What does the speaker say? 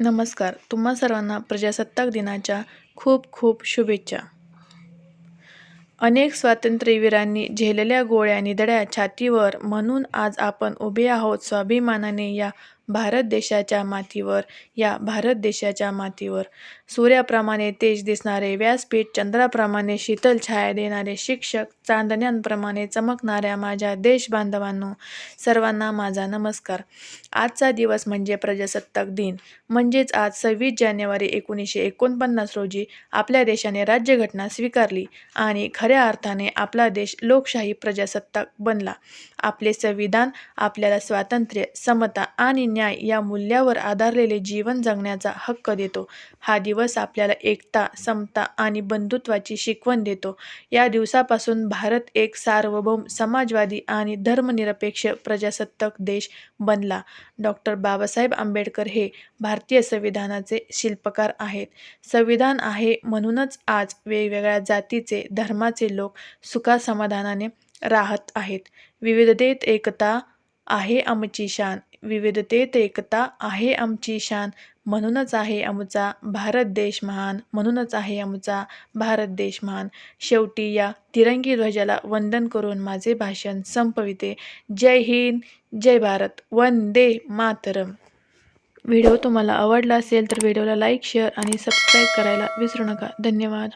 नमस्कार. तुम्हा सर्वांना प्रजासत्ताक दिनाच्या खूप खूप शुभेच्छा. अनेक स्वातंत्र्यवीरांनी झेलल्या गोळ्या निधड्या छातीवर म्हणून आज आपण उभे आहोत. स्वाभिमानाने या भारत देशाच्या मातीवर या भारत देशाच्या मातीवर. सूर्याप्रमाणे तेज दिसणारे व्यासपीठ चंद्राप्रमाणे शीतल छाया देणारे शिक्षक चांदण्यांप्रमाणे चमकणाऱ्या माझ्या देशबांधवांनो सर्वांना माझा नमस्कार. आजचा दिवस म्हणजे प्रजासत्ताक दिन. म्हणजेच आज सव्वीस जानेवारी एकोणीसशे एकोणपन्नास रोजी आपल्या देशाने राज्यघटना स्वीकारली आणि खऱ्या अर्थाने आपला देश लोकशाही प्रजासत्ताक बनला. आपले संविधान आपल्याला स्वातंत्र्य समता आणि न्याय या मूल्यावर आधारलेले जीवन जगण्याचा हक्क देतो. हा दिवस आपल्याला एकता समता आणि बंधुत्वाची शिकवण देतो. या दिवसापासून भारत एक सार्वभौम समाजवादी आणि धर्मनिरपेक्ष प्रजासत्ताक देश बनला. डॉक्टर बाबासाहेब आंबेडकर हे भारतीय संविधानाचे शिल्पकार आहेत. संविधान आहे म्हणूनच आज वेगवेगळ्या जातीचे धर्माचे लोक सुखासमाधानाने राहत आहेत. विविधतेत एकता आहे आमची शान. विविधतेत एकता आहे आमची शान. म्हणूनच आहे आमचा भारत देश महान. म्हणूनच आहे आमचा भारत देश महान. शेवटी या तिरंगी ध्वजाला वंदन करून माझे भाषण संपविते. जय हिंद जय भारत. वंदे मातरम. व्हिडिओ तुम्हाला आवडला असेल तर व्हिडिओला लाईक शेअर आणि सबस्क्राईब करायला विसरू नका. धन्यवाद.